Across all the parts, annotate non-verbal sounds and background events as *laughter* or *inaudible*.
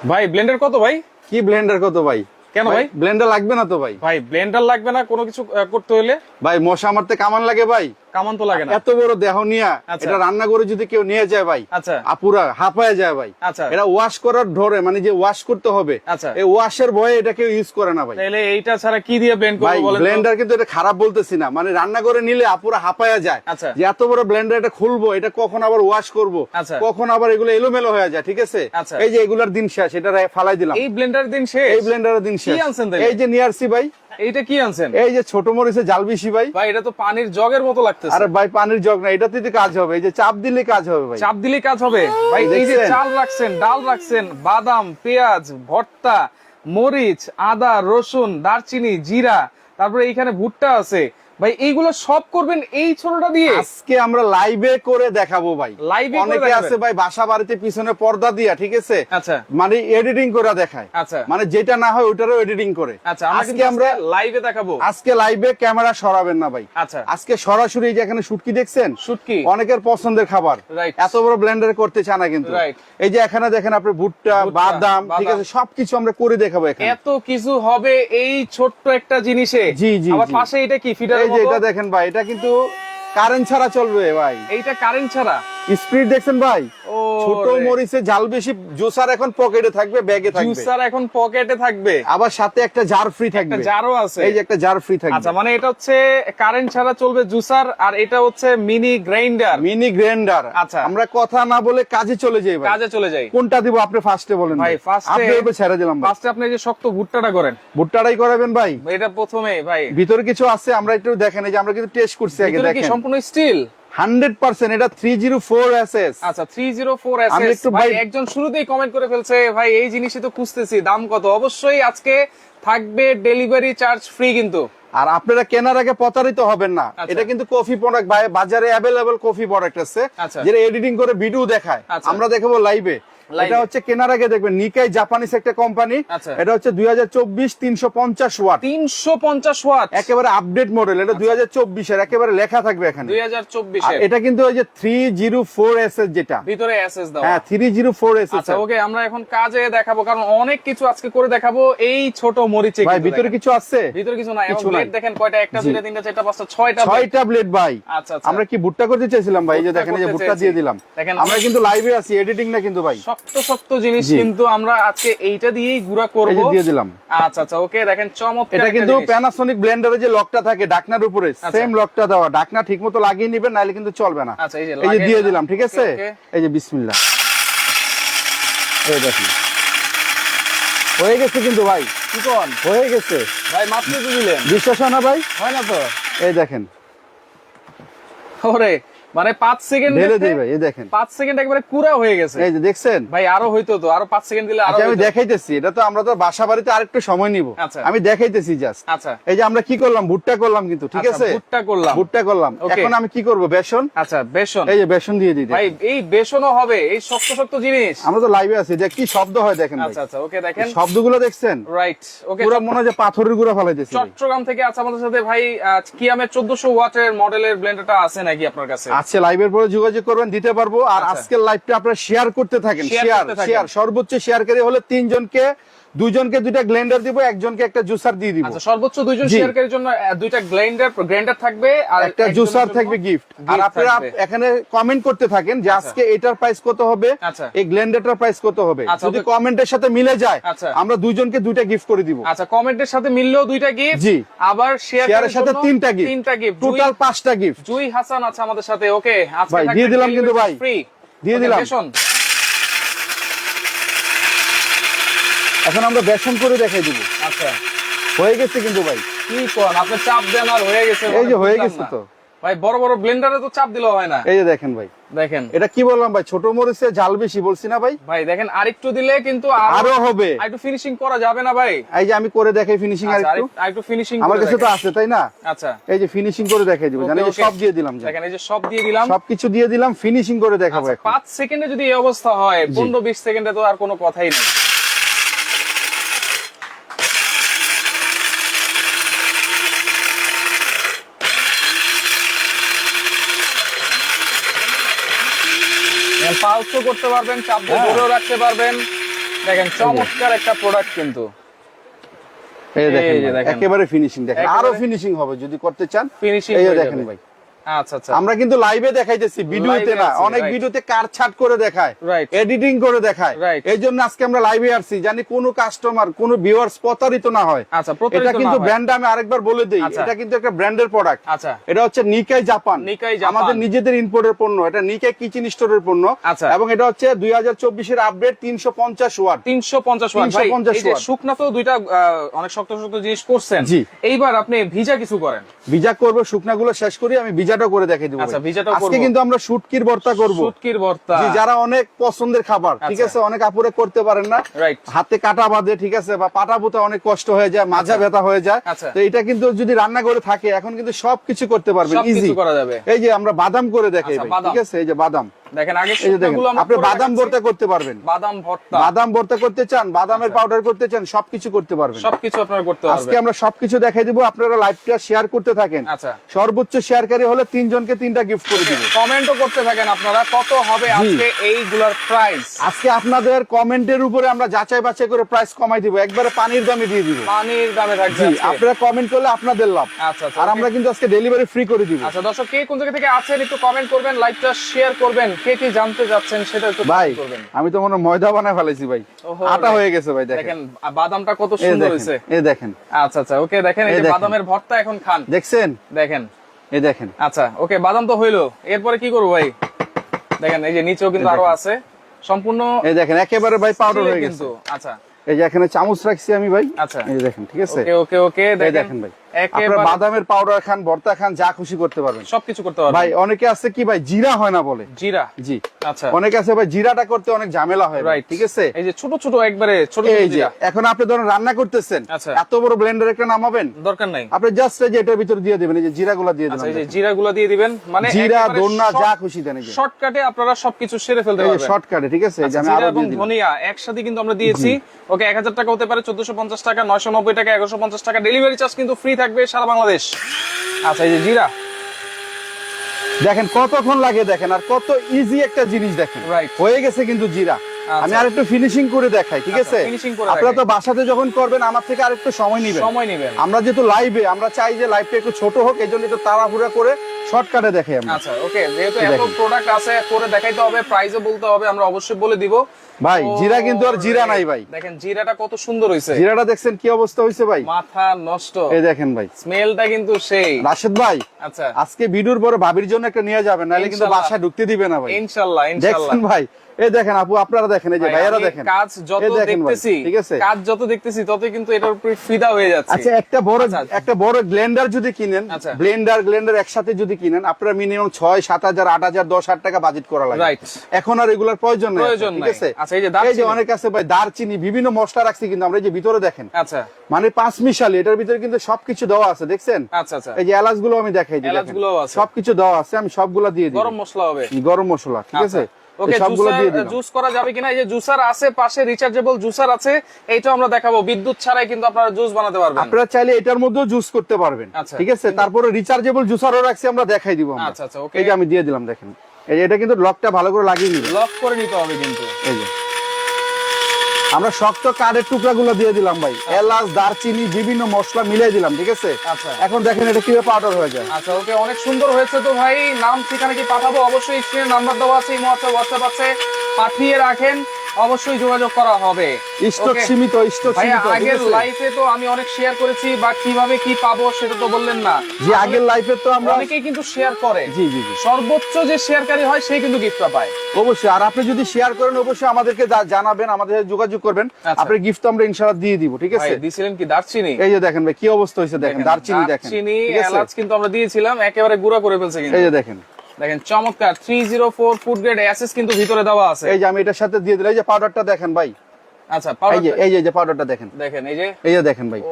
ভাই ব্লেন্ডার কত ভাই? কি ব্লেন্ডার কত ভাই? কেন ভাই? ব্লেন্ডার লাগবে না তো ভাই। ভাই ব্লেন্ডার লাগবে না কোনো কিছু করতে হলে? ভাই মশা মারতে কামান লাগে ভাই। কামান তো লাগে না। এত বড় দেহ নিয়া আচ্ছা। এটা রান্না করে যদি কেউ নিয়ে যায় ভাই আচ্ছা। আপুরা হাঁপায় যায় ভাই। আচ্ছা। এটা ওয়াশ করার ধরে মানে যে ওয়াশ করতে হবে আচ্ছা। এই ওয়াশের ভয়ে এটা কেউ ইউজ করে না ভাই। তাহলে এইটা ছাড়া কি দিয়ে ব্লেন্ড ভাই করব বলেন ব্লেন্ডার কিন্তু এটা খারাপ বলতেছি না। মানে রান্না করে নিলে আপুরা হাঁপায়া যায়। আচ্ছা। যে এত বড় ব্লেন্ডার এটা খুলবো এটা কখন আবার ওয়াশ করব আচ্ছা। কখন আবার এগুলো এলোমেলো হয়ে যায় ঠিক আছে? আচ্ছা। এই যে এগুলার দিন শেষ এটা ফালাই দিলাম। এই ব্লেন্ডার দিন শেষ? এই ব্লেন্ডারের দিন শেষ। এই যে নিয়ে ভাই এইটা কি আনছেন? এই যে ছোট মরিচে জাল বেশি ভাই। ভাই এটা তো পানির জগের মতো লাগতেছে। আরে ভাই পানির জগ না এটাতে তো কাজ হবে। এই যে চাপ দিলে কাজ হবে ভাই। চাপ দিলে কাজ হবে। ভাই এই যে চাল রাখছেন ডাল রাখছেন বাদাম পেঁয়াজ ভর্তা মরিচ আদা রসুন দারচিনি জিরা তারপরে এইখানে ভুট্টা আছে। ভাই এইগুলো সব করবেন এই ছোটটা দিয়ে? আজকে আমরা লাইভে করে দেখাবো ভাই। করে অনেকে আছে ভাই বাসা বাড়িতে পিছনে পর্দা দিয়া ঠিক আছে? আচ্ছা। মানে এডিটিং করে দেখায়। আচ্ছা। মানে যেটা না হয় ওটারও এডিটিং করে। আচ্ছা আজকে আমরা লাইভে দেখাবো। আজকে লাইভে ক্যামেরা সরাবেন না ভাই। আচ্ছা। আজকে সরাসরি এই যে এখানে শুটকি দেখছেন? শুটকি। অনেকের পছন্দের খাবার। এত বড় ব্লেন্ডার করতে চায় না কিন্তু। এই যে এখানে দেখেন আপনি ভুট্টা বাদাম ঠিক আছে সবকিছু আমরা করে দেখাবো এখানে। এত কিছু হবে এই ছোট্ট একটা জিনিসে। জি, জি, আবার পাশে এটা কি? এই যে এটা দেখেন ভাই এটা কিন্তু কারেন্ট ছাড়া চলবে ভাই। এইটা কারেন্ট ছাড়া? স্পিড দেখছেন ভাই? ছোট মরিচে জাল বেশি জুসার এখন পকেটে থাকবে ব্যাগে থাকবে। জুসার এখন পকেটে থাকবে? আবার সাথে একটা জার ফ্রি একটা থাকবে। জারও আছে। এই যে একটা জার ফ্রি থাকবে। আচ্ছা মানে এটা হচ্ছে কারেন্ট ছাড়া চলবে জুসার আর এটা হচ্ছে মিনি গ্রাইন্ডার মিনি গ্রাইন্ডার আচ্ছা। আমরা কথা না বলে কাজে চলে যাই ভাই। কাজে চলে যাই। কোনটা দিব আপনি ফার্স্টে বলেন ভাই, এ- আপনি এবার ছেড়ে দিলাম ফার্স্টে আপনি এই যে শক্ত ভুট্টাটা করেন। ভুট্টাটাই করাবেন ভাই। এটা প্রথমে ভাই। ভিতরে কিছু আছে আমরা একটু দেখেন এই যে আমরা কিন্তু টেস্ট করছি আগে দেখেন। সম্পূর্ণ স্টিল? হান্ড্রেড পার্সেন্ট এটা three zero four S S আচ্ছা থ্রি জিরো ফোর একটু ভাই একজন শুরুতেই কমেন্ট করে ফেলছে ভাই এই জিনিসই তো খুঁজতেছি দাম কত? অবশ্যই আজকে থাকবে ডেলিভারি চার্জ ফ্রি কিন্তু। আর আপনারা কেনার আগে প্রতারিত হবেন না। আচ্ছা। এটা কিন্তু কফি প্রোডাক্ট ভাই বাজারে অ্যাভেলেবল কফি প্রোডাক্ট আছে আচ্ছা। যেটা এডিটিং করে ভিডিও দেখায়। আচ্ছা। আমরা দেখাবো লাইভে এটা হচ্ছে কেনার আগে দেখবেন নিকাই জাপানিজ একটা কোম্পানি আচ্ছা। এটা হচ্ছে দুই হাজার চব্বিশ তিনশো পঞ্চাশ ওয়াট। তিনশো পঞ্চাশ ওয়াট। একেবারে আপডেট মডেল এটা দুই হাজার চব্বিশের একেবারে লেখা থাকবে এখানে। দুই হাজার চব্বিশে এটা কিন্তু ওই যে three zero four S S যেটা। ভিতরে এসএস দাও হ্যাঁ three zero four S S আচ্ছা ওকে আমরা এখন কাজে দেখাবো কারণ অনেক কিছু আজকে করে দেখাবো এই ছোট মরিচে ভাই ভিতরে কিছু আছে? ভিতরে কিছু নাই কিছু নাই। দেখেন কয়টা? একটা দুইটা তিনটা চারটা পাঁচটা ছয়টা blade। ছয় ট্যাবলেট ভাই। আচ্ছা আচ্ছা। আমরা কি ভুট্টা করতে চাইছিলাম ভাই? এই যে দেখেন এই যে ভুট্টা দিয়ে দিলাম। আমরা কিন্তু লাইভে আছি এডিটিং না কিন্তু ভাই। শক্ত শক্ত জিনিস কিন্তু আমরা আজকে এইটা দিয়েই গুড়া করব। দিয়ে দিলাম। আচ্ছা আচ্ছা ওকে দেখেন চমৎকার এটা কিন্তু। প্যানাসোনিক ব্লেন্ডারে যে লকটা থাকে ডাকনার উপরে আচ্ছা। সেম লকটা দেওয়া। ডাকনা ঠিক মতো লাগিয়ে নিবেন নাহলে কিন্তু চলবে না। আচ্ছা এই যে দিয়ে দিলাম। ঠিক আছে। এই যে বিসমিল্লাহ। এই দেখুন। হয়ে গেছে কিন্তু ভাই। কি কোন? হয়ে গেছে। ভাই মাত্র তো দিলেন। বিশ্বাস হয় না ভাই? হয় না তো? এই দেখেন। ওরে মানে পাঁচ সেকেন্ড ঢেলে দিই ভাই এই দেখেন। সেকেন্ড একবারে হয়ে গেছে। এই যে দেখছেন? ভাই আরও হইতো তো আরও সেকেন্ড দিলে আরও আচ্ছা আমি দেখাইতেছি এটা তো আমরা তো বাসা বাড়িতে আরেকটু সময় নিব। আচ্ছা। আমি দেখাইতেছি জাস্ট আচ্ছা। এই যে আমরা কি করলাম? ভুট্টা করলাম কিন্তু ঠিক আচ্ছা, আছে? ভুট্টা করলাম। ভুট্টা করলাম। এখন আমি কি করব? বেসন? আচ্ছা বেসন। এই যে বেসন দিয়ে দিই ভাই এই বেসনও হবে এই শক্ত শক্ত জিনিস। আমরা তো লাইভে আছি যে কি শব্দ হয় দেখেন আচ্ছা আচ্ছা ওকে দেখেন। শব্দগুলো দেখছেন? রাইট ওকে পুরো মনে হয় যে পাথরের গুঁড়া ফেলাইতেছি। চট্টগ্রাম থেকে আছে আমাদের সাথে ভাই কিয়ামের চোদ্দশো ওয়াটের মডেলের ব্লেন্ডারটা আছে নাকি আপনার কাছে? আজকে লাইভের পরে যোগাযোগ করবেন দিতে পারব আর আচ্ছা। আজকের লাইভটা আপনারা শেয়ার করতে থাকেন শেয়ার শেয়ার সর্বোচ্চ শেয়ারকারী হলে তিনজনকে দুইজনকে দুইটা গ্লেন্ডার দিব একজনকে একটা জুসার দিয়ে দিব। আচ্ছা সর্বোচ্চ দুইজন। শেয়ারকারীর জন্য দুইটা গ্রাইন্ডার গ্রাইন্ডার থাকবে আর একটা জুসার থাকবে গিফট আর আপনারা এখানে কমেন্ট করতে থাকেন যে আজকে এটার প্রাইস কত হবে? আচ্ছা। এই গ্লেন্ডারটার প্রাইস কত হবে? আচ্ছা, যদি কমেন্টের সাথে মিলে যায় আচ্ছা। আমরা দুইজনকে দুইটা গিফট করে দিব। আচ্ছা কমেন্টের সাথে মিললেও দুইটা গিফট জি। আবার শেয়ার শেয়ারের সাথে তিনটা গিফট তিনটা গিফট টোটাল পাঁচটা গিফট জুই হাসান আছে আমাদের সাথে ওকে। আজকে দিয়ে দিলাম কিন্তু ভাই। ফ্রি দিয়ে দিলাম। এখন আমরা বেসন করে দেখাই দিব। আচ্ছা। হয়ে গেছে কিন্তু ভাই। কি কোন? আপনি চাপ দেন আর হয়ে গেছে এই যে মানে হয়ে গেছে তো। ভাই বড় বড় ব্লেন্ডারে তো চাপ দিলেও হয় না। এই যে দেখেন ভাই। দেখেন। এটা কি বললাম ভাই? ছোট মরিচে জাল বেশি বলছি না ভাই? ভাই দেখেন আরেকটু দিলে কিন্তু আরও হবে। একটু ফিনিশিং করা যাবে না ভাই। এই যে আমি করে দেখাই ফিনিশিং আর আচ্ছা, একটু আরেক- আরেকটু ফিনিশিং আমার কাছে তো আছে তাই না? আচ্ছা। এই যে ফিনিশিং করে দেখাই দিব। জানেন এই সব দিয়ে দিলাম যে। দেখেন এই যে সব দিয়ে দিলাম। সবকিছু দিয়ে দিলাম ফিনিশিং করে দেখাবো আচ্ছা, এখন। পাঁচ সেকেন্ডে যদি এই অবস্থা হয় পনেরো বিশ সেকেন্ডে তো আর কোনো কথাই নেই। পালসও করতে পারবেন চাপ দিয়ে হ্যাঁ। ধরেও রাখতে পারবেন। দেখেন চমৎকার একটা প্রোডাক্ট কিন্তু। এই দেখেন। একেবারে ফিনিশিং দেখেন। আরও ফিনিশিং হবে যদি করতে চান। ফিনিশিং এই দেখেন ভাই। আমরা কিন্তু লাইভে দেখাইতেছি ভিডিওতে না অনেক. ভিডিওতে কাটছাট করে দেখায় এডিটিং করে দেখায়। এই জন্য আজকে আমরা লাইভে আসছি জানি কোন কাস্টমার কোন ভিউয়ার্স প্রতারিত না হয়। আচ্ছা, এটা কিন্তু ব্র্যান্ড আমি আরেকবার বলে দেই আচ্ছা। এটা কিন্তু একটা ব্র্যান্ডের প্রোডাক্ট আচ্ছা। এটা হচ্ছে নিকাই জাপান নিকাই। আমাদের নিজেদের ইম্পোর্টের পণ্য এটা নিকাই কিচেন স্টোরের পণ্য। আচ্ছা। এবং এটা হচ্ছে দুই হাজার চব্বিশের আপডেট তিনশো পঞ্চাশ ওয়াট। তিনশো পঞ্চাশ ওয়াট। ভাই 350 ওয়াট। শুকনা তো দুইটা অনেক শক্ত শক্ত জিনিস করছেন। জি। এইবার আপনি ভিজা কিছু করেন? ভিজা করব শুকনাগুলো শেষ করি আমি ভিজাটা করে দেখে দিব আচ্ছা, ভিজাটা করব আজকে কিন্তু আমরা শুটকির ভর্তা করব। শুটকির ভর্তা। জি, যারা অনেক পছন্দের খাবার ঠিক আচ্ছা। আছে অনেক আপুরে করতে পারেন না। হাতে কাটা বাঁধে ঠিক আছে বা পাটা পুতা অনেক কষ্ট হয়ে যায় মাজা ব্যথা হয়ে যায়। আচ্ছা। তো এটা কিন্তু যদি রান্না করে থাকে এখন কিন্তু সবকিছু করতে পারবেন সবকিছু ইজি করা যাবে। এই যে আমরা বাদাম করে দেখাই আচ্ছা। ঠিক আছে এই যে বাদাম। দেখেন আগে আপনি বাদাম ভর্তা করতে পারবেন। বাদাম ভর্তা। বাদাম ভর্তা করতে চান বাদামের পাউডার করতে চান সবকিছু করতে পারবেন। সবকিছু আপনারা করতে আজকে আমরা সবকিছু দেখাই দিব আপনারা লাইভটা শেয়ার করতে থাকেন। আচ্ছা। সর্বোচ্চ শেয়ারকারী হলে তিনজনকে তিনটা গিফট করে দিব। কমেন্টও করতে থাকেন আপনারা কত হবে আজকে এইগুলার প্রাইস আজকে আপনাদের কমেন্টের উপরে আমরা যাচাই বাছাই করে প্রাইস কমাই দিব একবারে পানির দামে দিয়ে দিব। পানির দামে আজকে। আপনারা কমেন্ট করলে আপনাদের লাভ। আচ্ছা আচ্ছা আর আমরা কিন্তু আজকে ডেলিভারি ফ্রি করে দিব। আচ্ছা দর্শক কে কোন জায়গা থেকে আছেন একটু কমেন্ট করবেন লাইভটা শেয়ার করবেন। কে কি জানতে যাচ্ছেন সেটা একটু ভাই আমি তো মনে হয় ময়দা বানায় ফেলেছি ভাই। আটা হয়ে গেছে ভাই দেখেন। বাদামটা কত সুন্দর হয়েছে। এই দেখেন। আচ্ছা আচ্ছা ওকে দেখেন এই। বাদামের ভর্তা এখন খান। দেখছেন? দেখেন। এই দেখেন। আচ্ছা ওকে বাদাম তো হইল। এরপরে কি করব ভাই? দেখেন এই যে নিচেও কিন্তু আরও আছে। সম্পূর্ণ এই দেখেন একেবারে ভাই পাউডার হয়ে গেছে। আচ্ছা। এই যে এখানে চামচ রাখছি আমি ভাই। আচ্ছা। এই দেখেন ঠিক আছে? ওকে ওকে ওকে দেখেন ভাই। আপনারা বাদামের পাউডার খান ভর্তা খান যা খুশি করতে পারবেন। সবকিছু করতে পারবেন। ভাই অনেকে আছে কি ভাই জিরা হয় না বলে? জিরা? জি। আচ্ছা। অনেকে আছে ভাই জিরাটা করতে অনেক ঝামেলা হয় রাইট ঠিক আছে? এই যে ছোট ছোট একবারে ছোট এই যে এখন আপনি ধরুন রান্না করতেছেন আচ্ছা। এত বড় ব্লেন্ডার একটা নামাবেন? দরকার নাই। আপনি জাস্ট এই যে এটার ভিতর দিয়ে দিবেন এই যে জিরাগুলো দিয়ে আচ্ছা দিবেন এই যে জিরা গুলো দিয়ে দিবেন মানে জিরা দোন্না যা খুশি দেন শর্টকাটে আপনারা সবকিছু সেরে ফেলতে পারবেন। শর্টকাটে ঠিক আছে? এই যে আচ্ছা, আমি আরও দিয়ে দিলাম। ধনিয়া একসাথে কিন্তু আমরা দিয়েছি। ওকে এক হাজার টাকা হতে পারে চোদ্দশো পঞ্চাশ টাকা নয়শো নব্বই টাকা এগারোশো পঞ্চাশ টাকা ডেলিভারি চার্জ কিন্তু ফ্রি থাকবে সারা বাংলাদেশ। আচ্ছা এই যে জিরা। দেখেন কতক্ষণ লাগে দেখেন আর কত ইজি একটা জিনিস দেখেন। হয়ে গেছে কিন্তু জিরা। আমি আর একটু ফিনিশিং করে দেখাই ঠিক আচ্ছা, আছে? আপনারা তো বাসাতে যখন করবেন আমার থেকে আর একটু সময় নিবেন। সময় নেবেন। আমরা যেহেতু লাইভে আমরা চাই যে লাইভটা একটু ছোট হোক এই জন্য একটু তাড়াহুড়া করে শর্টকাটে দেখাই আমরা। আচ্ছা ওকে যেহেতু এত প্রোডাক্ট আছে করে দেখাইতে হবে প্রাইসও বলতে হবে আমরা অবশ্যই বলে দিব। ভাই জিরা কিন্তু আর জিরা নাই ভাই। দেখেন জিরাটা কত সুন্দর হয়েছে জিরাটা দেখছেন কি অবস্থা হয়েছে ভাই? মাথা নষ্ট। এই দেখেন ভাই। স্মেলটা কিন্তু সেই। রাশেদ ভাই আচ্ছা। আজকে ভিডিওর পরে ভাবির জন্য একটা নিয়ে যাবেন নাহলে কিন্তু। বাসায় ঢুকতে দিবে না ভাই। ইনশাআল্লাহ ইনশাআল্লাহ দেখছেন ভাই এই দেখেন আপু আপনারা দেখেন এই যে ভাইয়ারা দেখেন। কাজ যত দেখতেছি ঠিক আছে? কাজ যত দেখতেছি ততই কিন্তু এটার উপরে ফিদা হয়ে যাচ্ছে। আচ্ছা একটা বড় আচ্ছা, আচ্ছা। একটা বড় ব্লেন্ডার যদি কিনেন আচ্ছা। ব্লেন্ডার ব্লেন্ডার একসাথে যদি কিনেন আপনার মিনিমাম ছয় সাত হাজার আট হাজার দশ হাজার টাকা বাজেট করা লাগে। Right. এখন আর এগুলার প্রয়োজন নেই ঠিক আছে? আচ্ছা, এই যে এই যে। অনেক আছে ভাই দারচিনি বিভিন্ন মশলা রাখছি কিন্তু আমরা এই যে ভিতরে দেখেন। আচ্ছা। মানে পাঁচ মিশালি এটার ভিতরে কিন্তু সবকিছু দেওয়া আছে দেখছেন? আচ্ছা আচ্ছা। এই যে এলাচগুলো আমি দেখাই দিই দেখেন। এলাচগুলোও আছে। সবকিছু দেওয়া আছে আমি সবগুলা দিয়ে দিই। গরম মশলা হবে। গরম মশলা ঠিক আছে? ওকে সবগুলো দিয়ে দিলাম। জুস করা যাবে কিনা? এই যে জুসার আছে পাশে রিচার্জেবল জুসার আছে এইটাও আমরা দেখাবো। বিদ্যুৎ ছাড়াই কিন্তু আপনারা জুস বানাতে পারবেন। আপনারা চাইলে এটার মধ্যেও জুস করতে পারবেন। আচ্ছা। ঠিক আছে? তারপরে রিচার্জেবল জুসারও রাখছি আমরা দেখাই দিব আচ্ছা, আচ্ছা, ওকে। এই যে আমি দিয়ে দিলাম দেখেন। এটা কিন্তু লকটা ভালো করে লাগিয়ে নিবে লক করে নিতে হবে কিন্তু। এই যে। আমরা শক্ত কাঠের টুকরাগুলো দিয়ে দিলাম ভাই। এলাচ দারচিনি বিভিন্ন মশলা মিলিয়ে দিলাম ঠিক আছে? আচ্ছা। এখন দেখেন এটা কীভাবে পাউডার হয়ে যায়। আচ্ছা ওকে অনেক সুন্দর হয়েছে তো ভাই। নাম ঠিকানা কি পাঠাবো? অবশ্যই স্ক্রিনে নাম্বার দেওয়া আছে ইমো আছে হোয়াটসঅ্যাপ আছে। পাঠিয়ে রাখেন। অবশ্যই যোগাযোগ করা হবে। স্টক সীমিত স্টক সীমিত আগের লাইফে তো আমি অনেক শেয়ার করেছি বাট কীভাবে কি পাবো সেটা তো বললেন না। জি আগের লাইফে তো আমরা অনেকেই কিন্তু শেয়ার করে। জি জি জি। সর্বোচ্চ যে শেয়ারকারী হয় সেই কিন্তু গিফটটা পায়। অবশ্যই আর আপনি যদি শেয়ার করেন অবশ্যই আমাদেরকে জানাবেন আমাদের সাথে যোগাযোগ করবেন। আচ্ছা। আপনার গিফট আমরা ইনশাআল্লাহ দিয়ে দিব ঠিক আছে? দিছিলেন কি দারচিনি? এই যে দেখেন ভাই কি অবস্থা হয়েছে দেখেন দারচিনি দেখেন দারচিনি এলাচ কিন্তু আমরা দিয়েছিলাম একেবারে গুঁড়া করে ফেলছে কিন্তু। এই যে দেখেন। দেখেন চমৎকার three zero four food grade SS কিন্তু ভিতরে দেওয়া আছে। এই যে আমি এটার সাথে দিয়ে দিলাম এই যে পাউডারটা দেখেন ভাই। আচ্ছা এই যে এই যে এই যে পাউডারটা দেখেন। দেখেন এই যে? এই যে দেখেন ভাই।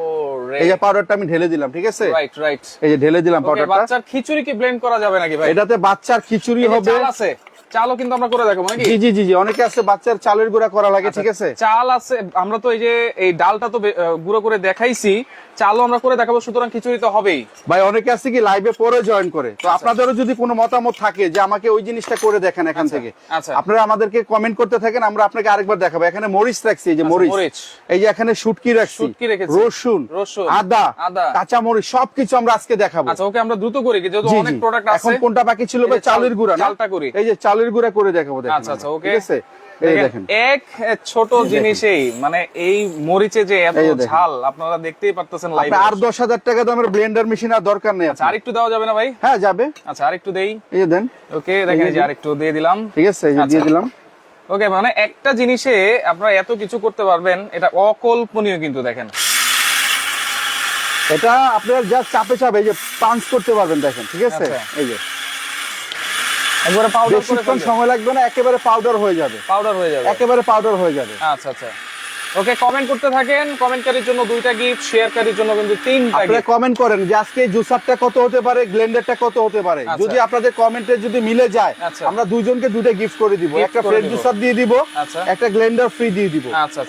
এই যে পাউডারটা আমি ঢেলে দিলাম ঠিক আছে? রাইট রাইট এই যে ঢেলে দিলাম পাউডারটা বাচ্চার খিচুড়ি কি ব্লেন্ড করা যাবে নাকি ভাই? এটাতে বাচ্চার খিচুড়ি হবে। চাল আছে। চালও কিন্তু আমরা করে দেখাবো নাকি? জি জি জি জি অনেকে আছে বাচ্চার চালের গুঁড়া করা লাগে ঠিক আছে? চাল আছে আমরা তো এই যে এই ডালটা তো গুঁড়ো করে দেখাইছি। চালও আমরা করে দেখাবো সুতরাং খিচুড়ি তো হবেই ভাই অনেকে আছে কি লাইভে পরে জয়েন করে আচ্ছা। তো আপনাদেরও যদি কোনো মতামত থাকে যে আমাকে ওই জিনিসটা করে দেখেন এখান থেকে আচ্ছা। আপনারা আমাদেরকে কমেন্ট করতে থাকেন আমরা আপনাকে আরেকবার দেখাবো এখানে মরিচ রাখছি এই যে আচ্ছা, মরিচ। এই যে এখানে শুটকি রাখছি শুটকি রেখেছি। রসুন রসুন, আদা আদা। কাঁচা মরিচ সবকিছু আমরা আজকে দেখাবো আচ্ছা ওকে আমরা দ্রুত করি যেহেতু জি, অনেক। প্রোডাক্ট এখন আছে কোনটা বাকি ছিল ভাই চালের গুঁড়া চালটা করি। এই যে চালের গুঁড়া করে দেখাবো দেখেন আচ্ছা আচ্ছা ওকে ঠিক আছে এক ছোট জিনিসেই মানে এই মরিচে যে এত। ঝাল আপনারা দেখতেই পারতেছেন লাইভে আর দশ হাজার টাকা দামের ব্লেন্ডার মেশিন আর দরকার নেই আচ্ছা আরেকটু দেওয়া যাবে না ভাই? হ্যাঁ যাবে। আচ্ছা আরেকটু দেই। এই দেন। ওকে দেখেন এই যে আরেকটু দিয়ে দিলাম। ঠিক আছে দিয়ে আচ্ছা। দিলাম। ওকে মানে একটা জিনিসে আপনারা এত কিছু করতে পারবেন এটা অকল্পনীয় কিন্তু দেখেন। এটা আপনার যা চাপে চাপে এই যে পাঞ্চ করতে পারবেন দেখেন। ঠিক আছে? আচ্ছা। এই যে। একবারে পাউডার করে সময় লাগবে না একেবারে পাউডার হয়ে যাবে। পাউডার হয়ে যাবে। একেবারে পাউডার হয়ে যাবে। আচ্ছা আচ্ছা। ওকে কমেন্ট করতে থাকেন। কমেন্টকারীর জন্য দুইটা গিফট শেয়ারকারীর জন্য কিন্তু তিনটা আপনারা কমেন্ট করেন যে আজকে জুসারটা কত হতে পারে ব্লেন্ডারটা কত হতে পারে। আচ্ছা। যদি আপনাদের কমেন্টে যদি মিলে যায় আচ্ছা। আমরা দুইজনকে দুইটা গিফট করে দিব। একটা ফ্রেশ জুসার দিয়ে দিব আচ্ছা। একটা ব্লেন্ডার ফ্রি দিয়ে দিব।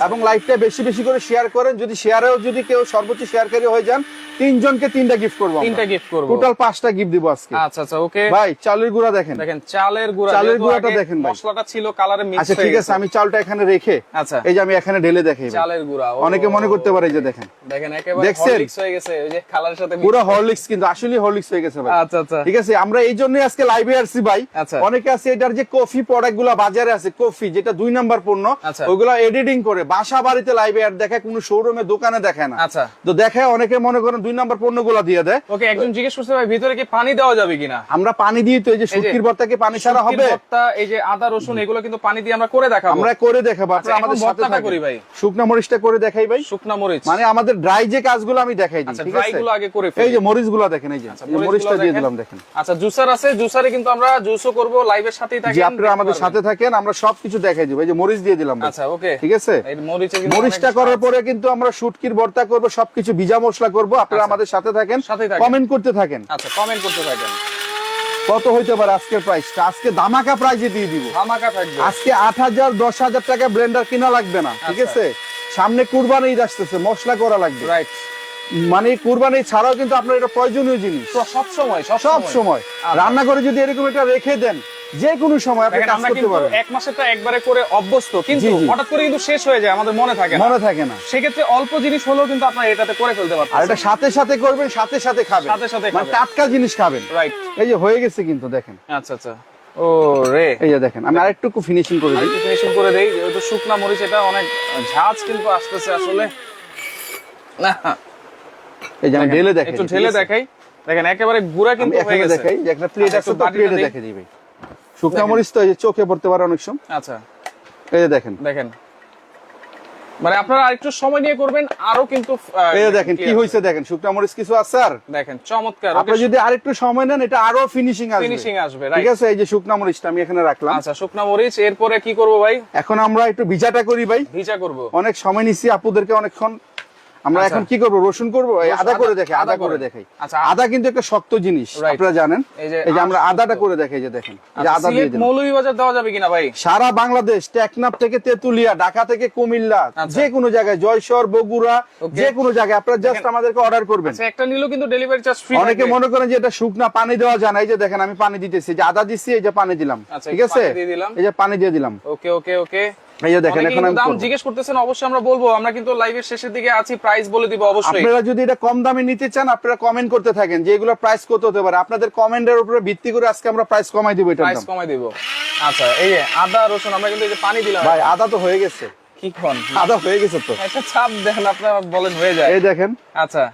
এবং লাইভটা বেশি বেশি করে শেয়ার করেন। যদি শেয়ারেও যদি কেউ সর্বোচ্চ শেয়ারকারী হয়ে যান তিনজনকে তিনটা গিফট করব তিনটা গিফট করব। টোটাল পাঁচটা গিফট দিব আজকে। আচ্ছা আচ্ছা ওকে। ভাই চালের গুঁড়া দেখেন। দেখেন চালের গুঁড়া চালের গুঁড়াটা দেখেন ভাই। মশলাটা ছিল কালারে মিক্স আচ্ছা ঠিক আছে আমি চালটা এখানে রেখে আচ্ছা। এই যে আমি এখানে ঢেলে দেখাই চালের গুঁড়া অনেকে মনে করতে পারে যে দেখেন। দেখেন একেবারে? হরলিক্স হয়ে গেছে ওই যে কালারের সাথে পুরো হরলিক্স কিন্তু আসলে হরলিক্স হয়ে গেছে ভাই। আচ্ছা আচ্ছা। ঠিক আছে আমরা এই জন্য আজকে লাইভে আসছি ভাই। আচ্ছা। অনেকে আছে এটার যে কফি প্রোডাক্টগুলো বাজারে আছে কফি যেটা দুই নাম্বার পণ্য আচ্ছা। ওইগুলো এডিটিং করে বাসা বাড়িতে লাইভে দেখায় কোনো শোরুমে দোকানে দেখায় না। আচ্ছা। তো দেখায় অনেকে মনে করেন দুই নাম্বার পণ্যগুলা দিয়ে দেয়। ওকে একজন জিজ্ঞেস করছে ভাই ভিতরে কি পানি দেওয়া যাবে কিনা? আমরা পানি দিয়ে তো এই যে শুটকির ভর্তাকে পানি ছাড়া হবে? ভর্তা, এই যে আদা রসুন এগুলো কিন্তু পানি দিয়ে আমরা করে দেখাবো। আমরা করে দেখাবো আচ্ছা, আপনারা আমাদের সাথে করি ভাই। শুকনা মরিচটা করে দেখাই ভাই। শুকনা মরিচ। মানে আমাদের ড্রাই যে কাজগুলো আমি দেখাই দিই আচ্ছা ঠিক আছে? গুলো আগে করে। এই যে মরিচগুলা দেখেন এই যে আচ্ছা, মরিচগুলো মরিচটা দিয়ে দিলাম দেখেন। আচ্ছা জুসার আছে জুসারে কিন্তু আমরা জুসও করব লাইভের সাথেই থাকেন আপনারা আমাদের সাথে থাকেন আমরা সবকিছু দেখাই দিব। এই যে মরিচ দিয়ে দিলাম আচ্ছা ওকে ঠিক আছে? এই মরিচটা করার পরে কিন্তু আমরা শুটকির ভর্তা করব সবকিছু ভিজা মশলা করব আপনারা আচ্ছা। আমাদের সাথে থাকেন সাথেই থাকেন। কমেন্ট করতে থাকেন। আচ্ছা কমেন্ট করতে থাকেন। কত হইতে পারে আজকের প্রাইসটা আজকে দামাকা প্রাইজে দিয়ে দিব। ধামাকা থাকবে। আজকে আট হাজার দশ হাজার টাকা ব্লেন্ডার কিনা লাগবে না ঠিক আচ্ছা। আছে? সামনে কুরবানি ঈদ আসতেছে মশলা করা লাগবে। রাইট মানে কুরবানি ছাড়াও কিন্তু আপনার এটা প্রয়োজনীয় জিনিস। সব সময় সব সময়। আচ্ছা। রান্না করে যদি এরকম একটা রেখে দেন যে কোনো সময় আপনি কাজ করতে পারবেন। এক মাসেরটা একবারে করে অভ্যস্ত কিন্তু। হঠাৎ করে কিন্তু শেষ হয়ে যায় আমাদের মনে থাকে না। মনে থাকে না। সেক্ষেত্রে অল্প জিনিস হলেও কিন্তু আপনারা এটাতে করে ফেলতে আর এটা সাথে সাথে করবেন সাথে সাথে খাবেন। সাথে সাথে মানে টাটকা জিনিস খাবেন। রাইট এই যে হয়ে গেছে কিন্তু দেখেন। আচ্ছা আচ্ছা। ও রে। এই যে দেখেন আমি আরেকটু ফিনিশিং করে দিই। ফিনিশিং করে দেই যেহেতু শুকনা মরিচ এটা অনেক ঝাঁজ কিন্তু আসতেছে আসলে। না। এই যে আমি ঢেলে দেখাই একটু ঢেলে দেখাই। দেখেন একেবারে গুড়া কিন্তু হয়ে গেছে। দেখাই যে একটা প্লেট আচ্ছা, আছে তো প্লেটে দিই। দেখে। দিই শুকনা মরিচ তো এই চোখে পড়তে পারে অনেক সময়। আচ্ছা। এই যে দেখেন। দেখেন। মানে আপনারা আরেকটু সময় নিয়ে করবেন আরও কিন্তু এই দেখেন কি হয়েছে দেখেন শুকনা মরিচ কিছু আছে আর? দেখেন চমৎকার। আপনি যদি আরেকটু সময় নেন এটা আরও ফিনিশিং আসবে। ফিনিশিং আসবে ঠিক আছে? এই যে শুকনা মরিচটা আমি এখানে রাখলাম। আচ্ছা শুকনা মরিচ এরপরে কি করব ভাই? এখন আমরা একটু ভিজাটা করি ভাই। ভিজা করব। অনেক সময় নিচ্ছি আপুদেরকে অনেকক্ষণ আমরা আচ্ছা। এখন কি করব? রসুন করব? আদা করে দেখাই আদা করে। দেখাই আচ্ছা। আদা কিন্তু একটা শক্ত জিনিস আপনারা জানেন? এই যে আমরা আদাটা করে দেখাই যে দেখেন। যে আচ্ছা, আদা দিয়ে সিলেট দিলাম। মৌলভীবাজার দেওয়া যাবে কিনা ভাই? সারা বাংলাদেশ টেকনাফ থেকে তেতুলিয়া ঢাকা থেকে কুমিল্লা। যে কোনো জায়গায় জয়সর বগুড়া. যে কোনো জায়গায় আপনারা জাস্ট আমাদেরকে অর্ডার করবেন। আচ্ছা একটা নিলেও কিন্তু ডেলিভারি চার্জ ফ্রি অনেকে মনে করেন যে এটা শুকনা পানি দেওয়া যায় না। এই যে দেখেন আমি পানি দিতেছি যে আদা দিচ্ছি এই যে পানি দিলাম। ঠিক আছে? পানি দিয়ে দিলাম। এই যে পানি দিয়ে দিলাম। ওকে ওকে ওকে এই যে দেখেন এখন আমি দাম জিজ্ঞেস করতেছেন অবশ্যই আমরা বলব। আমরা কিন্তু লাইভের শেষের দিকে আছি প্রাইস বলে দিব অবশ্যই। আপনারা যদি এটা কম দামে নিতে চান আপনারা কমেন্ট করতে থাকেন যে এগুলো প্রাইস কত হতে পারে। আপনাদের কমেন্টের উপরে ভিত্তি করে আজকে আমরা প্রাইস কমাই দিব এটার প্রাইস কমাই দিব। আচ্ছা এই যে আদা রসুন আমরা কিন্তু এই যে পানি দিলাম। ভাই আদা তো হয়ে গেছে। কি খন আদা হয়ে গেছে তো। *laughs* চাপ দেখেন আপনারা বলেন হয়ে যায়। এই দেখেন। আচ্ছা।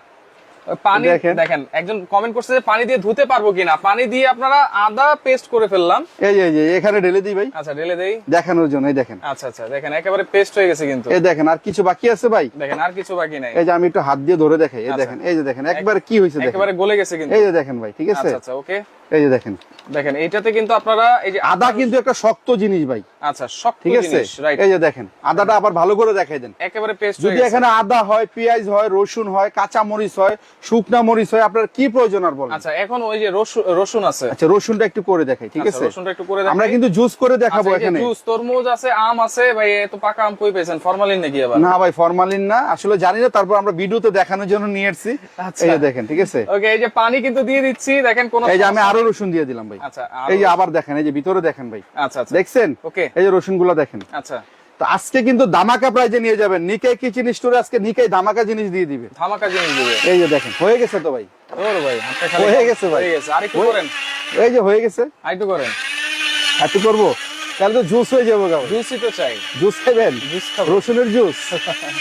পানি দেখেন। একজন কমেন্ট করছে যে পানি দিয়ে ধুতে পারব কিনা। পানি দিয়ে আপনারা আদা পেস্ট করে ফেললাম। এই এই যে এখানে ঢেলে দিই ভাই। আচ্ছা ঢেলে দেই। দেখানোর জন্য এই দেখেন। আচ্ছা আচ্ছা দেখেন একেবারে পেস্ট হয়ে গেছে কিন্তু। এই দেখেন আর কিছু বাকি আছে ভাই? দেখেন আর কিছু বাকি নাই। এই যে আমি একটু হাত দিয়ে ধরে দেখাই। এই আচ্ছা। দেখেন এই যে দেখেন একবার কি হয়েছে দেখেন। একেবারে গলে গেছে কিন্তু। এই যে দেখেন ভাই ঠিক আছে? আচ্ছা আচ্ছা ওকে এই যে দেখেন। দেখেন এইটাতে কিন্তু আপনারা এই যে আদা কিন্তু একটা শক্ত জিনিস ভাই। আচ্ছা শক্ত ঠিক আছে? জিনিস রাইট এই যে দেখেন আদাটা আবার ভালো করে দেখাই দেন। একেবারে পেস্ট যদি এখানে আদা হয় পেঁয়াজ হয় রসুন হয় কাঁচা মরিচ হয় শুকনা মরিচ হয় আপনার কি প্রয়োজন আর বলেন? আচ্ছা এখন ওই যে রসুন আছে। আচ্ছা রসুনটা একটু করে দেখাই ঠিক আচ্ছা, আছে? রসুনটা একটু করে দেখাই। আমরা কিন্তু জুস করে দেখাবো আচ্ছা, এখানে। জুস তরমুজ আছে আম আছে ভাই এ তো পাকা আম কই পেয়েছেন? ফরমালিন নাকি আবার? না ভাই ফরমালিন না। আসলে জানি না তারপর আমরা ভিডিওতে দেখানোর জন্য নিয়ে এসেছি। আচ্ছা। এই যে দেখেন ঠিক আছে? ওকে এই যে পানি কিন্তু দিয়ে দিচ্ছি দেখেন কোন এই যে আমি আরও রসুন দিয়ে দিলাম ভাই। আচ্ছা এই যে আবার দেখেন এই যে ভিতরে দেখেন ভাই। আচ্ছা আচ্ছা। দেখছেন? ওকে। এই যে রসুনগুলো দেখেন। আচ্ছা। তো আজকে কিন্তু দামাকা প্রাইজে নিয়ে যাবেন। নিকাই কিচেন স্টোরে আজকে নিকাই দামাকা জিনিস দিয়ে দিবে। ধামাকা জিনিস দিবে। এই যে দেখেন হয়ে গেছে তো ভাই। ওর ভাই হয়ে গেছে ভাই। হয়ে গেছে। আরেকটু করেন। এই যে হয়ে গেছে। আরেকটু করেন। একটু করব? তাহলে তো জুস হয়ে যাব জুসই তো চাই। জুস খাবেন? জুস খাব। রসুনের জুস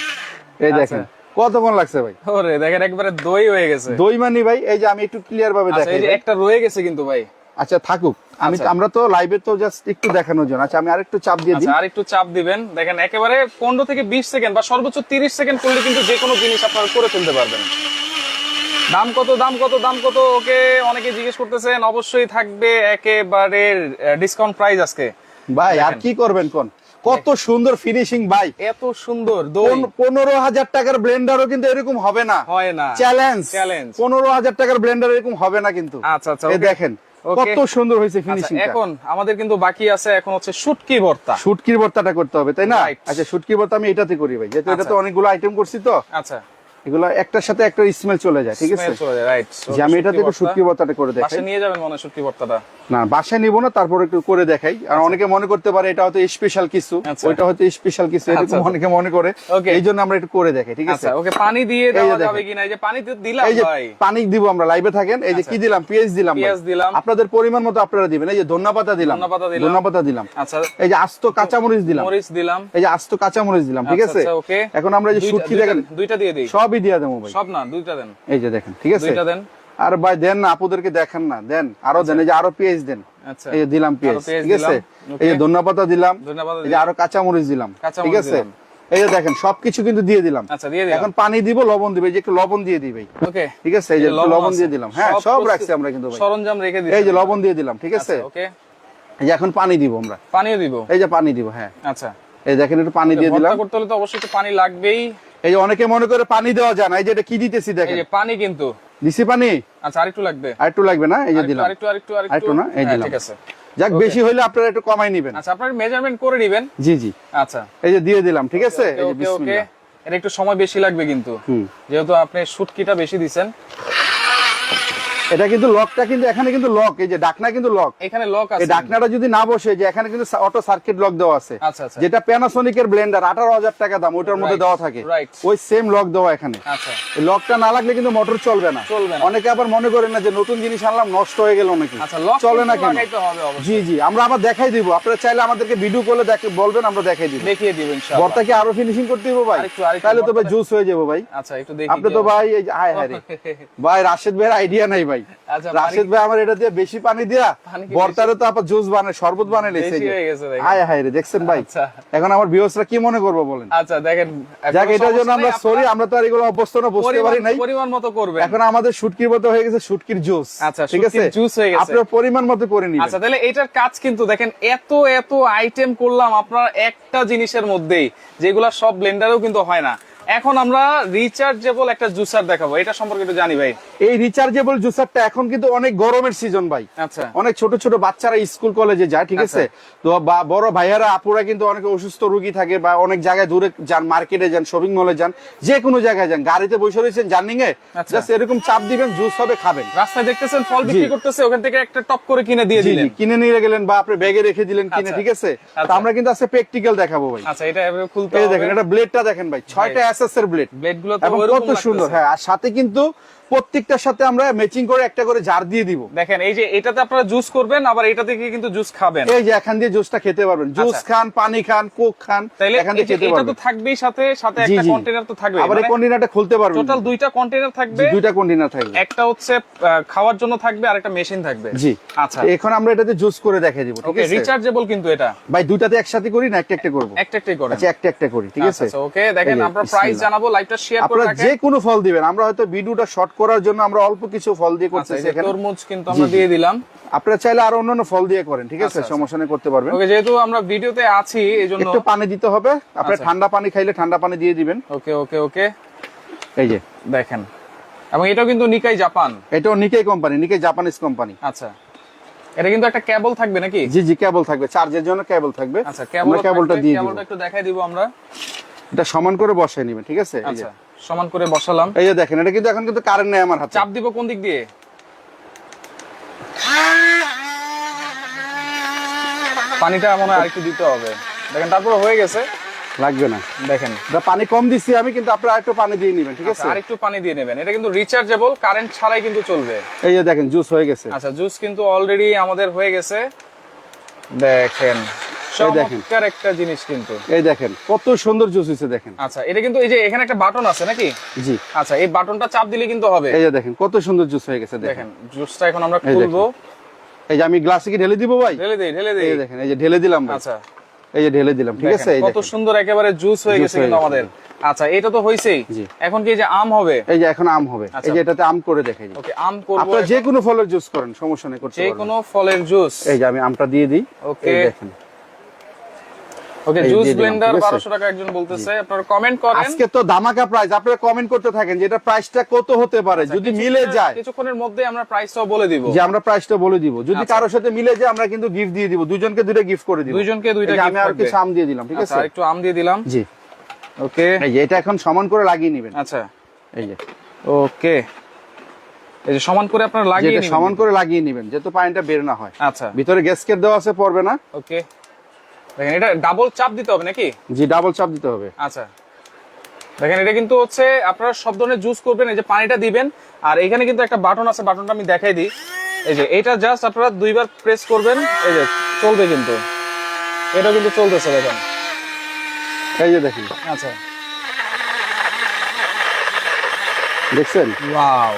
*laughs* এই দেখেন। কতক্ষণ লাগছে ভাই? ওরে দেখেন একবারে দই হয়ে গেছে। দই মানি ভাই এই যে আমি একটু ক্লিয়ার ভাবে আচ্ছা দেখাই এই যে একটা রয়ে গেছে কিন্তু ভাই। আচ্ছা থাকুক। আমি আচ্ছা। আমরা তো লাইভে তো জাস্ট একটু দেখানোর জন্য। আচ্ছা আমি আরেকটু চাপ দিয়ে দিই আচ্ছা আর একটু চাপ দিবেন। দেখেন একেবারে পনেরো থেকে বিশ সেকেন্ড বা সর্বোচ্চ তিরিশ সেকেন্ড করলে কিন্তু যে কোনো জিনিস আপনারা করে তুলতে পারবেন। দাম কত দাম কত দাম কত ওকে অনেকে জিজ্ঞেস করতেছেন অবশ্যই থাকবে একেবারে ডিসকাউন্ট প্রাইস আজকে। ভাই আর কি করবেন কোন? কত সুন্দর ফিনিশিং ভাই এত সুন্দর পনেরো হাজার টাকার ব্লেন্ডারও কিন্তু এরকম হবে না। হয় না। চ্যালেঞ্জ চ্যালেঞ্জ পনেরো হাজার টাকার ব্লেন্ডার এরকম হবে না কিন্তু। আচ্ছা আচ্ছা এই দেখেন কত সুন্দর হয়েছে আচ্ছা, ফিনিশিং এখন আমাদের কিন্তু বাকি আছে এখন হচ্ছে শুটকি ভর্তা। শুটকির ভর্তাটা করতে হবে তাই না. আচ্ছা শুটকি ভর্তা আমি এটাতে করি ভাই যেহেতু এটা তো অনেকগুলো আইটেম করছি তো। আচ্ছা। এগুলো একটার সাথে একটা স্মেল চলে যায় ঠিক আছে? রাইট যে আমি এটাতে একটু শুটকি ভর্তাটা করে দেখাই। বাসে নিয়ে যাবেন মনে শুটকি ভর্তাটা? না বাসায় নিব না তারপর একটু করে দেখাই। আর অনেকে মনে করতে পারে এটা হয়তো স্পেশাল কিছু আচ্ছা। ওইটা হয়তো স্পেশাল কিছু এরকম আচ্ছা, আচ্ছা। অনেকে মনে করে। এই জন্য আমরা একটু করে দেখাই ঠিক আছে? আচ্ছা ওকে পানি দিয়ে দেওয়া। যাবে কিনা? এই যে পানি তো দিলাম এই যে ভাই। পানি দিব আমরা লাইভে থাকেন। এই যে আচ্ছা। কি দিলাম? পেঁয়াজ দিলাম। পেঁয়াজ দিলাম। আপনাদের পরিমাণ মতো আপনারা দিবেন। এই যে ধন্যপাতা দিলাম। ধন্যপাতা দিলাম। ধন্যপাতা দিলাম। আচ্ছা। এই যে আস্ত কাঁচামরিচ দিলাম। মরিচ দিলাম। এই যে আস্ত কাঁচামরিচ দিলাম ঠিক আচ্ছা, আছে? আচ্ছা, এখন আমরা যে শুটকি দেখেন দুইটা দিয়ে দিই। সবই দিয়ে দেবো ভাই সব না দুইটা দেন এই যে দেখেন ঠিক আছে দুইটা দেন আর ভাই দেন না আপুদেরকে দেখেন না দেন আরও দেন এই যে আরও পেঁয়াজ দেন আচ্ছা এই যে দিলাম পেঁয়াজ ঠিক আছে এই যে okay। ধন্যপাতা দিলাম এই যে আরও কাঁচামরিচ দিলাম ঠিক আছে এই যে দেখেন সবকিছু কিন্তু দিয়ে দিলাম আচ্ছা দিয়ে এখন পানি দিব লবণ দিবে এই যে একটু লবণ দিয়ে দিই ভাই ওকে ঠিক আছে এই যে লবণ দিয়ে দিলাম হ্যাঁ সব রাখছি আমরা কিন্তু ভাই সরঞ্জাম রেখে দিচ্ছি এই যে লবণ দিয়ে দিলাম ঠিক আছে ওকে এই যে এখন পানি দিব আমরা পানিও দিব এই যে পানি দিব হ্যাঁ আচ্ছা এই দেখেন একটু পানি দিয়ে দিলাম করতে হলে তো অবশ্যই একটু পানি লাগবেই এই যে অনেকে মনে করে পানি দেওয়া যায় না এই যে এটা কি দিতেছি দেখেন। পানি কিন্তু। দিছি পানি? আচ্ছা আরেকটু লাগবে। আর একটু লাগবে না? এই যে আরেকটু দিলাম। আরেকটু আরেকটু আরেকটু। আরেকটু না? এই হ্যাঁ, দিলাম। ঠিক আছে। যাক বেশি হইলে আপনারা একটু কমাই নেবেন। আচ্ছা আপনারা মেজারমেন্ট করে নেবেন। জি জি। আচ্ছা। এই যে দিয়ে দিলাম ঠিক আছে? এই যে বিসমিল্লাহ। এটা একটু সময় বেশি লাগবে কিন্তু। যেহেতু আপনি শুটকিটা বেশি দিছেন এটা কিন্তু লকটা কিন্তু এখানে কিন্তু লক এই যে ডাকনা কিন্তু লক এখানে লক আছে। ডাকনাটা যদি না বসে যে এখানে কিন্তু অটো সার্কিট লক দেওয়া আছে। আচ্ছা আচ্ছা। যেটা প্যানাসোনিক এর ব্লেন্ডার আঠারো হাজার টাকা দাম ওইটার মধ্যে দেওয়া থাকে। ওই সেম লক দেওয়া এখানে। আচ্ছা। এই লকটা না লাগলে কিন্তু মোটর চলবে না। অনেকে আবার মনে করেন না যে নতুন জিনিস আনলাম নষ্ট হয়ে গেল নাকি? আচ্ছা চলে না কেন? লাগাইতে হবে অবশ্যই। জি জি আমরা আবার দেখাই দিব। আপনারা চাইলে আমাদেরকে ভিডিও করলে দেখে বলবেন আমরা দেখাই দিব। দেখিয়ে দিব ইনশাআল্লাহ। বর্তা কি আরও ফিনিশিং করতে দিব ভাই? তাহলে তো ভাই জুস হয়ে যাব ভাই। আচ্ছা একটু দেখি আপনি তো ভাই হায় হায় রে। *laughs* ভাই রাশেদ ভাইয়ের আইডিয়া নাই ভাই। আচ্ছা রাশেদ ভাই আমার এটা দিয়ে বেশি পানি দিয়া বর্তারে তো আবার জুস বানায় শরবত বানাই লেছে হয়ে। হায় রে দেখছেন ভাই? আচ্ছা। এখন আমার ভিউসরা কি মনে করব বলেন? আচ্ছা দেখেন যাক এটার জন্য আমরা সরি আমরা তো আর এগুলো অভ্যস্ত না বুঝতে পারি নাই। পরিমাণ মতো করবেন। এখন আমাদের শুটকির মতো হয়ে গেছে শুটকির জুস। আচ্ছা, ঠিক আছে? juice হয়ে গেছে। আপনার পরিমাণ মতো করে নিবেন। আচ্ছা তাহলে এটার কাজ কিন্তু দেখেন এত এত আইটেম করলাম আপনার একটা জিনিসের মধ্যেই যেগুলা সব ব্লেন্ডারেও কিন্তু হয় না। এখন আমরা রিচার্জেবল একটা জুসার দেখাবো। এটা সম্পর্কে একটু জানি ভাই। এই রিচার্জেবল জুসারটা এখন কিন্তু অনেক গরমের সিজন ভাই। আচ্ছা। অনেক ছোট ছোট বাচ্চারা স্কুল কলেজে যায় ঠিক আছে? তো বড় ভাইয়ারা আপুরা কিন্তু অনেক অসুস্থ রোগী থাকে বা অনেক জায়গায় দূরে যান মার্কেটে যান শপিং মলে যান যে কোনো জায়গায় যান গাড়িতে বসে রয়েছেন জার্নিং এ আচ্ছা। জাস্ট এরকম চাপ দিবেন জুস হবে খাবেন। রাস্তায় দেখতেছেন ফল বিক্রি করতেছে ওখান থেকে একটা টপ করে কিনে দিয়ে দিলেন। কিনে নিয়ে গেলেন বা আপনি ব্যাগে রেখে দিলেন কিনে আচ্ছা। ঠিক আছে? তো আচ্ছা। আমরা কিন্তু আজকে প্র্যাকটিক্যাল দেখাবো ভাই। আচ্ছা এটা এভাবে খুলতে দেখেন এটা ব্লেডটা দেখেন ভাই ছয়টা এসএস এর ব্লেড ব্লেডগুলো তো কত সুন্দর। হ্যাঁ আর সাথে কিন্তু প্রত্যেকটার সাথে আমরা ম্যাচিং করে একটা করে জার দিয়ে দিব। দেখেন এই যে এটাতে আপনারা জুস করবেন আবার এটা থেকে কিন্তু জুস খাবেন। এই যে এখান দিয়ে জুসটা খেতে পারবেন। জুস আচ্ছা। খান পানি খান কোক খান তাইলে এখান দিয়ে খেতে এটা তো থাকবেই সাথে সাথে একটা কন্টেনার তো থাকবে আবার এই কন্টেনারটা খুলতে পারবেন। টোটাল দুইটা কন্টেনার থাকবে। দুইটা কন্টেনার থাকবে। একটা হচ্ছে খাওয়ার জন্য থাকবে আর একটা মেশিন থাকবে। জি। আচ্ছা। এখন আমরা এটাতে জুস করে দেখাই দিব ঠিক আছে? রিচার্জেবল কিন্তু এটা। ভাই দুইটাতে একসাথে করি না একটা একটা করব? একটা একটাই করেন। আচ্ছা একটা একটা করি ঠিক আছে? ওকে দেখেন আমরা। প্রাইস জানাব লাইভটা শেয়ার করে আপনারা রাখেন। যে কোনো ফল দিবেন আমরা হয়তো ভিডিওটা শর্ট করার জন্য আমরা অল্প কিছু ফল দিয়ে আচ্ছা, করতেছি এখানে। তরমুজ কিন্তু আমরা দিয়ে দিলাম। আপনারা চাইলে আরও অন্যান্য ফল দিয়ে করেন ঠিক আছে? আচ্ছা, আচ্ছা। সমস্যা নেই করতে পারবেন। ওকে যেহেতু আমরা ভিডিওতে আছি এই জন্য একটু পানি দিতে হবে। আপনার। ঠান্ডা পানি খাইলে ঠান্ডা পানি দিয়ে দিবেন। ওকে ওকে ওকে। এই যে। দেখেন। এবং এটাও কিন্তু নিকাই জাপান এটাও Nikai company Nikai Japanese company আচ্ছা। এটা কিন্তু একটা কেবল থাকবে নাকি? জি জি কেবল থাকবে চার্জের জন্য কেবল থাকবে। আচ্ছা কেবলটা দিয়ে কেবলটা একটু দেখাই দিব আমরা। এটা সমান করে বসাই নেবেন ঠিক আছে? আচ্ছা সমান করে বসালাম। এই যে দেখেন এটা কিন্তু এখন কিন্তু কারেন্ট নেই আমার হাতে। চাপ দিব কোন দিক দিয়ে? পানিটা মনে হয় আরেকটু দিতে হবে। দেখেন তারপরে হয়ে গেছে। লাগবে না। দেখেন। পানি কম দিচ্ছি আমি কিন্তু আপনারা একটু পানি দিয়ে নেবেন ঠিক আছে? আচ্ছা, আরেকটু পানি দিয়ে নেবেন। এটা কিন্তু রিচার্জেবল কারেন্ট ছাড়াই কিন্তু চলবে। এই যে দেখেন জুস হয়ে গেছে। আচ্ছা জুস কিন্তু অলরেডি আমাদের হয়ে গেছে। দেখেন। চমৎকার একটা জিনিস কিন্তু। এই দেখেন কত সুন্দর জুস হয়েছে দেখেন। আচ্ছা এটা কিন্তু এই যে এখানে একটা বাটন আছে নাকি? জি। আচ্ছা এই বাটনটা চাপ দিলে কিন্তু হবে। এই যে দেখেন কত সুন্দর জুস হয়ে গেছে দেখেন। দেখেন জুসটা এখন আমরা খুলবো। এই যে আমি গ্লাসে কি ঢেলে দিব ভাই? ঢেলে দেই ঢেলে দেই। যে দেখেন এই যে ঢেলে দিলাম আচ্ছা। এই যে ঢেলে দিলাম ঠিক আছে? কত সুন্দর একেবারে জুস হয়ে গেছে কিন্তু আমাদের। আচ্ছা এটা তো হইছেই। এখন কি যে আম হবে? এই যে এখন আম হবে। এই যে এটাতে আম করে দেখাই। ওকে আম করব আপনারা যে কোনো ফলের জুস করেন সমস্যা নেই করতে যে কোনো ফলের জুস। এই যে আমি আমটা দিয়ে দিই। ওকে। দেখেন। ওকে জুস ব্লেন্ডার ঠিক আছে? বারোশো টাকা একজন বলতেছে আপনারা কমেন্ট করেন। আজকে তো দামাকা প্রাইস আপনারা কমেন্ট করতে থাকেন যে এটা প্রাইসটা কত হতে পারে আচ্ছা, যদি মিলে যায়। কিছুক্ষণের মধ্যে আমরা প্রাইসটাও বলে দিব। যে আমরা প্রাইসটা বলে দিব। যদি আচ্ছা। কারোর সাথে মিলে যায় আমরা কিন্তু গিফট দিয়ে দিব। দুজনকে দুইটা গিফট করে দিব। দুইজনকে দুইটা আমি আর কিছু আম দিয়ে দিলাম ঠিক আচ্ছা আছে? একটু আম দিয়ে দিলাম। জি। ওকে এই যে এটা এখন সমান করে লাগিয়ে নেবেন। আচ্ছা। এই যে। ওকে এই যে সমান করে আপনারা লাগিয়ে নিবেন। সমান করে লাগিয়ে নেবেন যাতে পানিটা বের না হয়। আচ্ছা। ভিতরে গ্যাসকেট দেওয়া আছে পড়বে না। ওকে দেখেন এটা ডাবল চাপ দিতে হবে নাকি? জি ডাবল চাপ দিতে হবে। আচ্ছা। দেখেন এটা কিন্তু হচ্ছে আপনারা সব ধরনের জুস করবেন এই যে পানিটা দিবেন আর এখানে কিন্তু একটা বাটন আছে বাটনটা আমি দেখাই দিই। এই যে এটা জাস্ট আপনারা দুইবার প্রেস করবেন এই যে চলবে কিন্তু। এটা কিন্তু চলতেছে দেখেন। এই যে দেখেন। আচ্ছা। দেখছেন? ওয়াও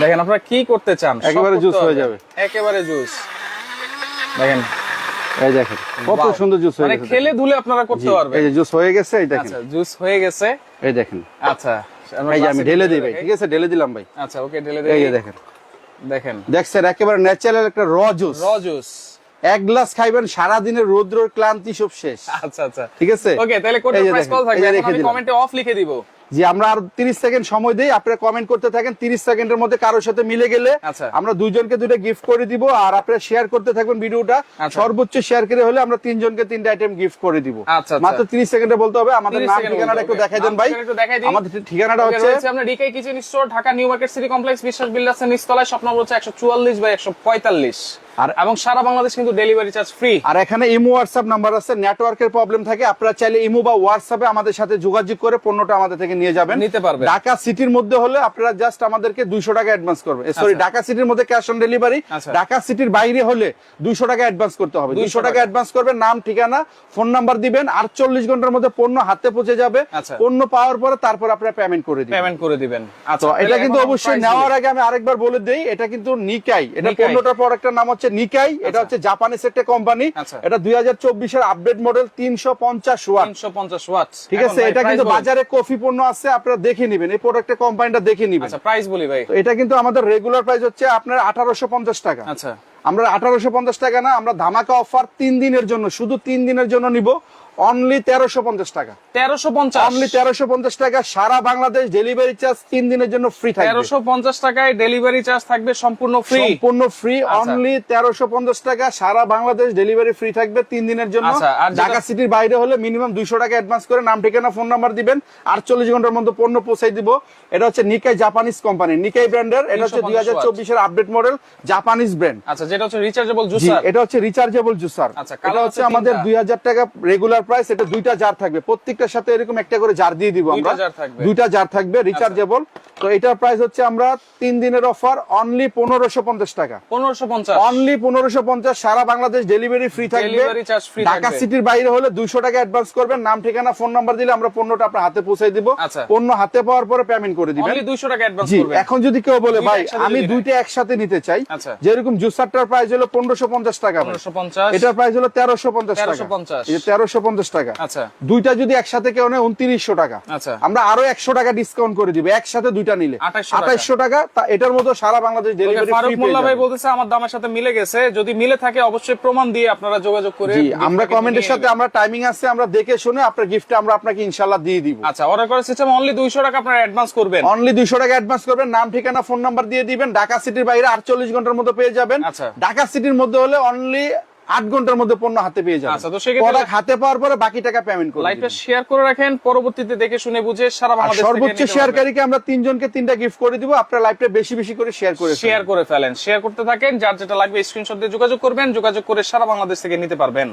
দেখেন আপনারা কি করতে চান? একেবারে juice হয়ে যাবে। একেবারে জুস দেখেন এই দেখেন কত সুন্দর জুস হয়ে মানে গেছে খেলে ধুলে আপনারা করতে পারবেন। এই যে জুস হয়ে গেছে এই দেখেন। আচ্ছা জুস হয়ে গেছে। এই দেখেন। আচ্ছা এই আমি ঢেলে দিই ভাই ঠিক আছে? ঢেলে দিলাম ভাই। আচ্ছা ওকে ঢেলে এই দেই দেখেন। দেখেন। দেখছেন একেবারে ন্যাচারাল একটা র জুস র জুস এক গ্লাস খাইবেন সারা দিনের রৌদ্রের ক্লান্তি সব শেষ। আচ্ছা আচ্ছা। ঠিক আছে? ওকে তাহলে যে প্রাইস কত থাকবে? আমি কমেন্টে অফ লিখে দিব। জি আমরা আর 30 সেকেন্ড সময় দেই আপনারা কমেন্ট করতে থাকেন 30 সেকেন্ডের মধ্যে কারোর সাথে মিলে গেলে আচ্ছা। আমরা দুইজনকে দুটো গিফট করে দিব আর আপনারা শেয়ার করতে থাকবেন ভিডিওটা আচ্ছা। সর্বোচ্চ শেয়ার করে হলে আমরা তিনজনকে তিনটা আইটেম গিফট করে দিব আচ্ছা। মাত্র 30 সেকেন্ডে বলতে হবে আমাদের নাম ঠিকানাটা একটু। দেখাই দেন ভাই। আমাদের ঠিকানাটা হচ্ছে আমরা ডিকাই kitchen store Dhaka new market city complex Biswas বিল্ডার্সের নিচতলায় স্বপ্ন বলছে একশো চুয়াল্লিশ বাই একশো পঁয়তাল্লিশ আর এবং সারা বাংলাদেশ কিন্তু ডেলিভারি চার্জ ফ্রি আর এখানে ইমো হোয়াটসঅ্যাপ নাম্বার আছে নেটওয়ার্কের প্রবলেম থাকে আপনারা চাইলে ইমো বা হোয়াটসঅ্যাপে আমাদের সাথে যোগাযোগ করে পণ্যটা আমাদের থেকে নিয়ে যাবেন নিতে পারবেন। ঢাকা সিটির মধ্যে হলে আপনারা জাস্ট আমাদেরকে দুইশো টাকা অ্যাডভান্স করবেন সরি। ঢাকা সিটির মধ্যে ক্যাশ অন ডেলিভারি। ঢাকা সিটির বাইরে হলে দুইশো টাকা অ্যাডভান্স করতে হবে 200 টাকা। অ্যাডভান্স করবেন নাম ঠিকানা ফোন নাম্বার দিবেন আর চল্লিশ ঘণ্টার মধ্যে পণ্য হাতে পৌঁছে যাবে আচ্ছা। পণ্য পাওয়ার পরে তারপর আপনারা পেমেন্ট করে দিবেন পেমেন্ট করে দিবেন আচ্ছা এটা কিন্তু অবশ্যই নেওয়ার আগে আমি আরেকবার বলে দেই এটা কিন্তু নিকাই এটা। পণ্যটার প্রোডাক্টের নাম হচ্ছে নিকাই এটা হচ্ছে জাপানিস একটা কোম্পানি আচ্ছা। এটা দুই হাজার চব্বিশের আপডেট মডেল তিনশো পঞ্চাশ ওয়াট 350 ওয়াট ঠিক আছে এটা কিন্তু বাজারে কফি পণ্য আছে আপনারা দেখে নেবেন। এই প্রোডাক্টের কোম্পানিটা দেখে নেবেন। আচ্ছা প্রাইস বলি ভাই। এটা কিন্তু আমাদের রেগুলার প্রাইস হচ্ছে আপনার আঠারোশো পঞ্চাশ টাকা। আচ্ছা। আমরা আঠারোশো পঞ্চাশ টাকা না আমরা ধামাকা অফার তিন দিনের জন্য শুধু তিন দিনের জন্য নিব। অনলি তেরোশো পঞ্চাশ টাকা। 1350 অনলি তেরোশো পঞ্চাশ টাকা সারা বাংলাদেশ ডেলিভারি চার্জ তিন দিনের জন্য ফ্রি থাকবে। 1350 টাকায় ডেলিভারি চার্জ থাকবে সম্পূর্ণ ফ্রি সম্পূর্ণ ফ্রি আচ্ছা। অনলি তেরোশো পঞ্চাশ টাকা সারা বাংলাদেশ ডেলিভারি ফ্রি থাকবে তিন দিনের জন্য। আচ্ছা, আর ঢাকা সিটির বাইরে হলে মিনিমাম দুইশো টাকা অ্যাডভান্স করে নাম ঠিকানা ফোন নাম্বার দিবেন। আটচল্লিশ ঘণ্টার মধ্যে পণ্য পৌঁছাই দিব। এটা হচ্ছে নিকাই জাপানিজ কোম্পানি নিকাই ব্র্যান্ডের এটা হচ্ছে দুই হাজার চব্বিশের আপডেট মডেল জাপানিজ ব্র্যান্ড আচ্ছা যেটা হচ্ছে রিচার্জেবল জুসার এটা হচ্ছে রিচার্জেবল জুসার আচ্ছা, এটা হচ্ছে হচ্ছে আমাদের দুই হাজার টাকা রেগুলার প্রাইস এটা দুইটা জার থাকবে। প্রত্যেকটার সাথে এরকম একটা করে জার দিয়ে দিব আমরা। দুইটা জার থাকবে। রিচার্জেবল তো এটার প্রাইস হচ্ছে আমরা তিন দিনের অফার অনলি পনেরোশো পঞ্চাশ টাকা। পনেরোশো পঞ্চাশ। অনলি পনেরোশো পঞ্চাশ সারা বাংলাদেশ ডেলিভারি ফ্রি থাকবে। ঢাকা সিটির বাইরে হলে দুইশো টাকা অ্যাডভান্স করবেন। নাম ঠিকানা ফোন নাম্বার দিলে আমরা পণ্যটা আপনার হাতে পৌঁছে দিব। আচ্ছা। পণ্য হাতে পাওয়ার পরে পেমেন্ট করে দিবেন। দুইশো টাকা অ্যাডভান্স এখন যদি কেউ বলে ভাই আমি দুইটা একসাথে নিতে চাই। আচ্ছা। যেরকম জুসারটার প্রাইস হলো পনেরোশো পঞ্চাশ টাকা। পনেরোশো পঞ্চাশ। এটার প্রাইস হলো তেরোশো পঞ্চাশ টাকা। 1350 তেরোশো পঞ্চাশ টাকা। আচ্ছা। দুইটা যদি একসাথে কেউ নেয় উনত্রিশশো টাকা। আচ্ছা। আমরা আরও একশো টাকা ডিসকাউন্ট করে দিব একসাথে দুইটা নিলে। 2800 টাকা। আঠাইশশো টাকা তা এটার মধ্যে সারা বাংলাদেশ ডেলিভারি ফারুক মোল্লা ভাই বলতেছে আমার দামের সাথে মিলে গেছে। যদি মিলে থাকে অবশ্যই প্রমাণ দিয়ে আপনারা যোগাযোগ করে আমরা কমেন্টের সাথে আমরা টাইমিং আছে আমরা দেখে শুনে আপনার গিফটটা আমরা আপনাকে ইনশাল্লাহ দিয়ে দিব। আচ্ছা অর্ডার করার সিস্টেম অনলি দুইশো টাকা আপনারা অ্যাডভান্স করবেন। অনলি দুইশো টাকা অ্যাডভান্স করবেন নাম ঠিকানা ফোন নাম্বার দিয়ে দিবেন। ঢাকা সিটির বাইরে আটচল্লিশ ঘণ্টার মধ্যে পেয়ে যাবেন। আচ্ছা। ঢাকা সিটির মধ্যে হলে অনলি আট ঘণ্টার মধ্যে পণ্য হাতে পেয়ে যাবেন আচ্ছা, তো প্রোডাক্ট হাতে পাওয়ার পরে বাকি টাকা পেমেন্ট করবেন লাইভটা শেয়ার করে রাখেন পরবর্তীতে দেখে শুনে বুঝে সারা বাংলাদেশ সর্বোচ্চ শেয়ারকারীকে আমরা তিনজনকে তিনটা গিফট করে দিব আপনার লাইভটা বেশি বেশি করে শেয়ার করে শেয়ার করে ফেলেন। শেয়ার করতে থাকেন যার যেটা লাগবে স্ক্রিনশট দিয়ে যোগাযোগ করবেন যোগাযোগ করে সারা বাংলাদেশ থেকে নিতে পারবেন।